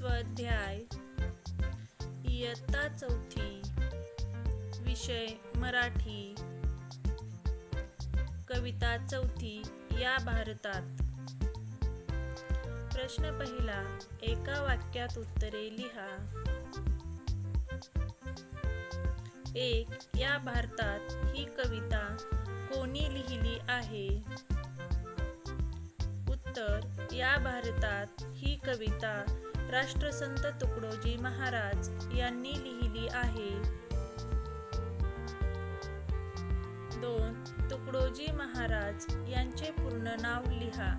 स्वाध्याय इयत्ता चौथी विषय मराठी कविता चौथी या भारतात. प्रश्न पहिला एका वाक्यात उत्तरे लिहा. एक या भारतात ही कविता कोणी लिहिली आहे? उत्तर या भारतात ही कविता राष्ट्रसंत तुकडोजी महाराज यांनी लिहिली आहे. दोन तुकडोजी महाराज यांचे पूर्ण नाव लिहा.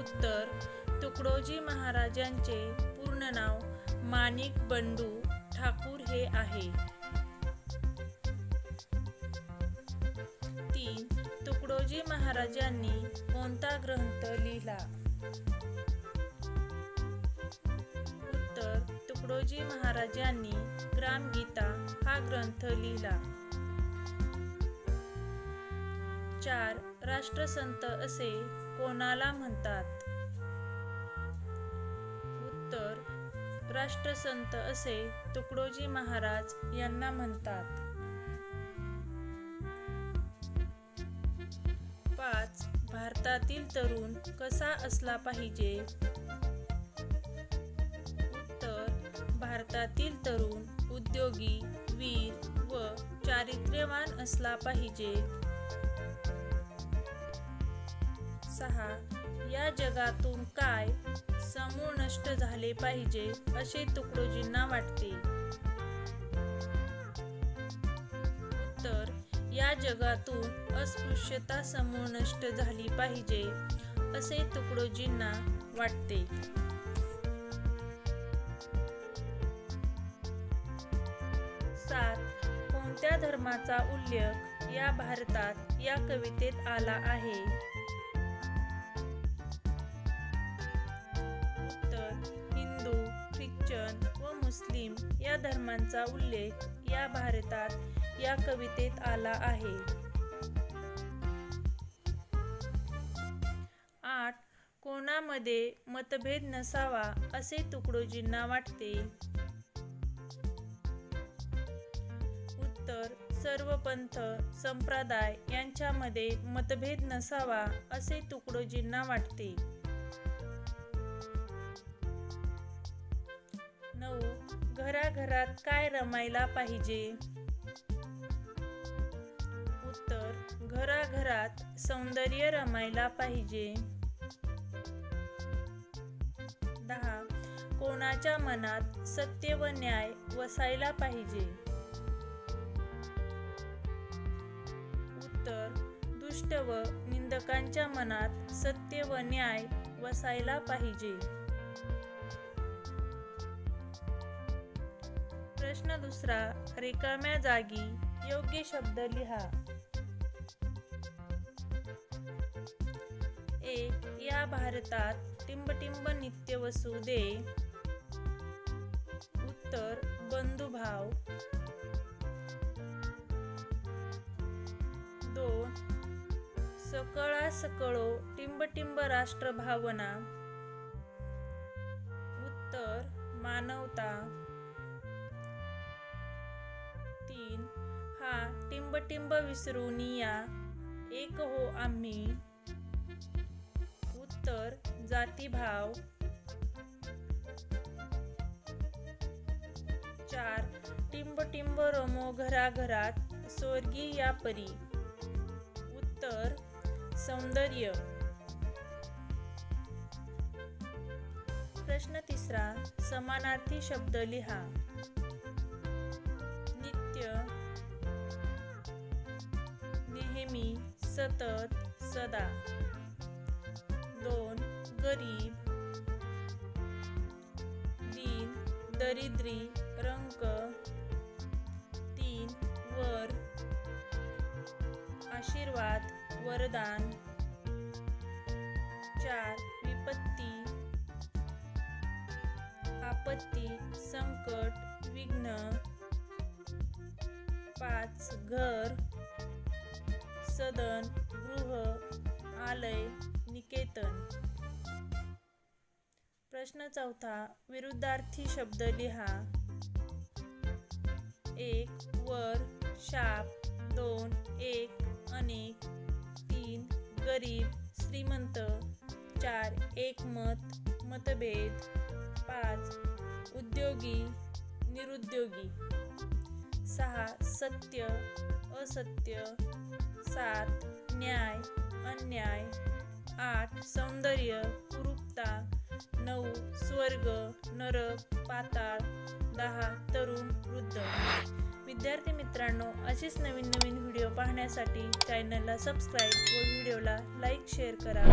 उत्तर तुकडोजी महाराजांचे पूर्ण नाव माणिक बंडू ठाकूर हे आहे. तीन तुकडोजी महाराजांनी कोणता ग्रंथ लिहिला? तुकडोजी महाराजांनी ग्रामगीता हा ग्रंथ लिहिला. चार राष्ट्रसंत असे कोणाला म्हणतात? उत्तर राष्ट्रसंत असे तुकडोजी महाराज यांना म्हणतात. पाच भारतातील तरुण कसा असला पाहिजे? भारतातील तरुण उद्योगी वीर व चारित्र्यवान असला पाहिजे. सहा या जगातून काय समूळ नष्ट झाले पाहिजे असे तुकडोजींना वाटते. तर या जगातून अस्पृश्यता समूळ नष्ट झाली पाहिजे असे तुकडोजींना वाटते. कोणत्या धर्माचा उल्लेख या भारतात या कवितेत आला आहे? उत्तर हिंदू ख्रिश्चन व मुस्लिम या धर्मांचा उल्लेख या भारतात या कवितेत आला आहे. आठ कोणामध्ये मतभेद नसावा असे तुकडोजींना वाटते. सर्व पंथ संप्रदाय यांच्यामध्ये मतभेद नसावा असे तुकडोजींना वाटते. नऊ. घराघरात काय रमायला पाहिजे? उत्तर. घराघरात सौंदर्य रमायला पाहिजे. दहा. कोणाच्या मनात सत्य व न्याय वसायला पाहिजे? दुष्ट व निंदकांच्या मनात सत्य व न्याय वसायला पाहिजे. प्रश्न दुसरा रिकाम्या जागी योग्य शब्द लिहा. एक या भारतात टिंबटिंब नित्य वसू दे. उत्तर सकळा सकळो टिंबटिंब राष्ट्र भावना उत्तर मानवता. तीन हा टिंबटिंब विसरून या एक हो आम्ही. उत्तर जातीभाव. चार टिंब टिंब रमो घराघरात स्वर्गी या परी उत्तर सौंदर्य. प्रश्न तिसरा समानार्थी शब्द लिहा. नित्य नेहमी सतत सदा. दोन गरीब. तीन दरिद्री रंक. तीन वर. आशीर्वाद. वरदान. चार विपत्ती. आपत्ती संकट विघ्न. पाच घर. सदन गृह आलय निकेतन. प्रश्न चौथा विरुद्धार्थी शब्द लिहा. एक वर शाप दोन एक अनेक. गरीब श्रीमंत चार एकमत मतभेद पाच उद्योगी निरुद्योगी. सहा सत्य असत्य. सात न्याय अन्याय. आठ सौंदर्य कुरूपता. नऊ स्वर्ग नरक पाताळ. दहा तरुण वृद्ध. विद्यार्थी मित्रांनो असेच नवीन नवीन व्हिडिओ पाहण्यासाठी चॅनलला सबस्क्राईब व व्हिडिओला लाईक शेअर करा.